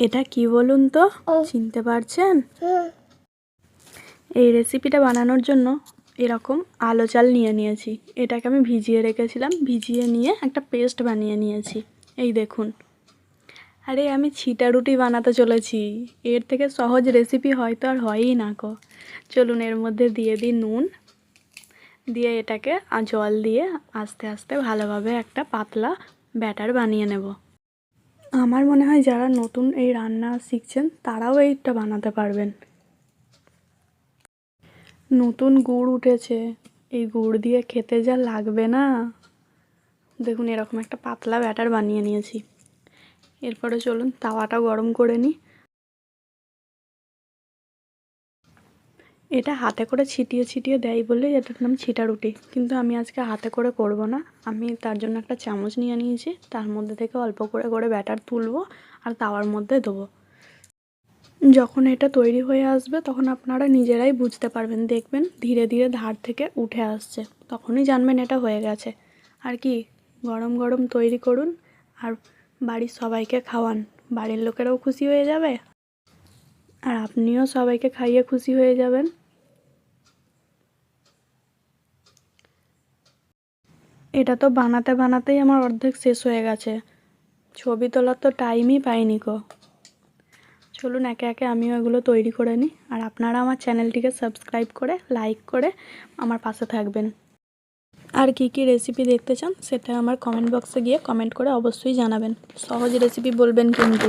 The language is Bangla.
এটা কি বলুন তো? চিনতে পারছেন? এই রেসিপিটা বানানোর জন্য এরকম আলো চাল নিয়ে নিয়েছি। এটাকে আমি ভিজিয়ে রেখেছিলাম। ভিজিয়ে নিয়ে একটা পেস্ট বানিয়ে নিয়েছি। এই দেখুন। আরে আমি ছিটা রুটি বানাতে চলেছি। এর থেকে সহজ রেসিপি হয়তো আর হয়ই না কো চলুন এর মধ্যে দিয়ে দিই নুন। দিয়ে এটাকে জল দিয়ে আস্তে আস্তে ভালোভাবে একটা পাতলা ব্যাটার বানিয়ে নেব। আমার মনে হয় যারা নতুন এই রান্না শিখছেন, তারাও এইটা বানাতে পারবেন। নতুন গুড় উঠেছে, এই গুড় দিয়ে খেতে যা লাগবে না। দেখুন, এরকম একটা পাতলা ব্যাটার বানিয়ে নিয়েছি। এরপরে চলুন, তাওয়াটা গরম করে নিই। এটা হাতে করে ছিটিয়ে ছিটিয়ে দেয় বলেই এটার নাম ছিটা রুটি কিন্তু আমি আজকে হাতে করে করব না। আমি তার জন্য একটা চামচ নিয়ে নিয়েছি। তার মধ্যে থেকে অল্প করে করে ব্যাটার তুলবো আর তাওয়ার মধ্যে দেবো। যখন এটা তৈরি হয়ে আসবে, তখন আপনারা নিজেরাই বুঝতে পারবেন। দেখবেন ধীরে ধীরে ধার থেকে উঠে আসছে। তখনই জানবেন এটা হয়ে গেছে। আর কি, গরম গরম তৈরি করুন আর বাড়ির সবাইকে খাওয়ান। বাড়ির লোকেরাও খুশি হয়ে যাবে। আর আপনিও সবাইকে খাইয়ে খুশি হয়ে যাবেন। এটা তো বানাতে বানাতেই আমার অর্ধেক শেষ হয়ে গেছে। ছবি তোলার তো টাইমই পাইনি কো চলুন একে একে আমিও এগুলো তৈরি করে নিই। আর আপনারা আমার চ্যানেলটিকে সাবস্ক্রাইব করে লাইক করে আমার পাশে থাকবেন। আর কী কী রেসিপি দেখতে চান সেটা আমার কমেন্ট বক্সে গিয়ে কমেন্ট করে অবশ্যই জানাবেন। সহজ রেসিপি বলবেন কিন্তু।